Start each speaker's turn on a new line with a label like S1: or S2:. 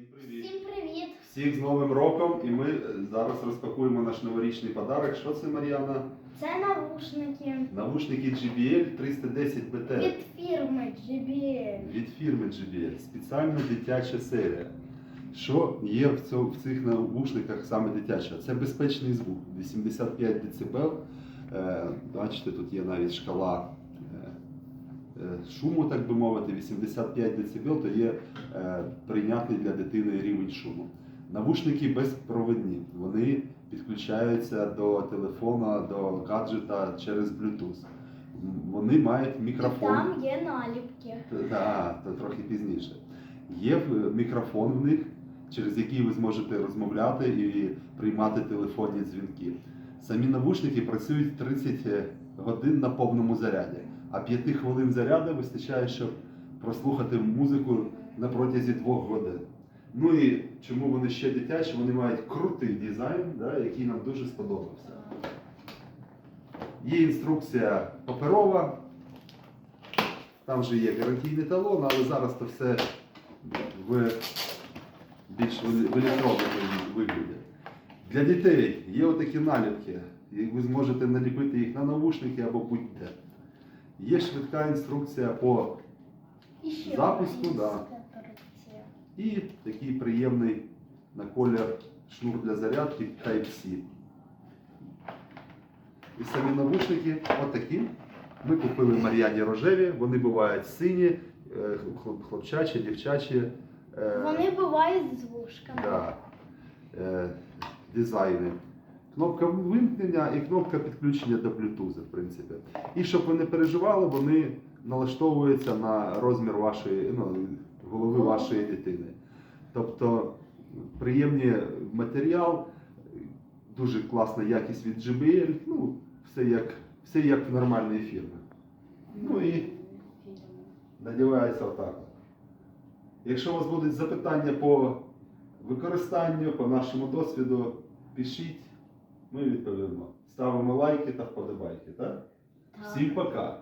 S1: Всім привіт!
S2: Всім привіт!
S1: Всіх з Новим роком! І ми е, зараз розпакуємо наш новорічний подарок. Що це, Мар'яна?
S2: Це навушники
S1: Навушники JBL 310 BT
S2: від фірми JBL.
S1: від фірми JBL. Спеціальна дитяча серія. Що є в, цьо- в цих навушниках саме дитяче? Це безпечний звук, 85 дБ. Е, бачите, тут є навіть шкала шуму, так би мовити, 85 дБ то є е, прийнятний для дитини рівень шуму. Навушники безпровідні, вони підключаються до телефона, до гаджета через Bluetooth. Вони мають
S2: І
S1: мікрофон.
S2: там є наліпки.
S1: Так, то трохи пізніше. Є мікрофон в них, через який ви зможете розмовляти і приймати телефонні дзвінки. Самі навушники працюють 30 годин на повному заряді, а 5 хвилин заряду вистачає, щоб прослухати музику на протязі 2 годин. Ну і чому вони ще дитячі? Вони мають крутий дизайн, да, який нам дуже сподобався. Є інструкція паперова, там же є гарантійний талон, але зараз то все в більш в вигляді. Для дітей є отакі наліпки, і ви зможете наліпити їх на навушники або будь-де. Є швидка інструкція по Запуску, да. і такий приємний на колір шнур для зарядки Type-C. І самі навушники отакі. Ми купили Мар'яні рожеві, вони бувають сині, е, хлопчачі, дівчачі. е,
S2: Вони бувають з вушками.
S1: да, е, дизайни. Кнопка вимкнення і кнопка підключення до Bluetooth, в принципі. І щоб ви не переживали, вони налаштовуються на розмір вашої, ну, голови вашої дитини. Тобто приємний матеріал, дуже класна якість від JBL, ну, все як, все як в нормальній фірмі. Ну і надівається отак. Якщо у вас будуть запитання по використанню, по нашому досвіду, пишіть, ми відповімо. Ставимо лайки та вподобайки.
S2: Так?
S1: Всім пока!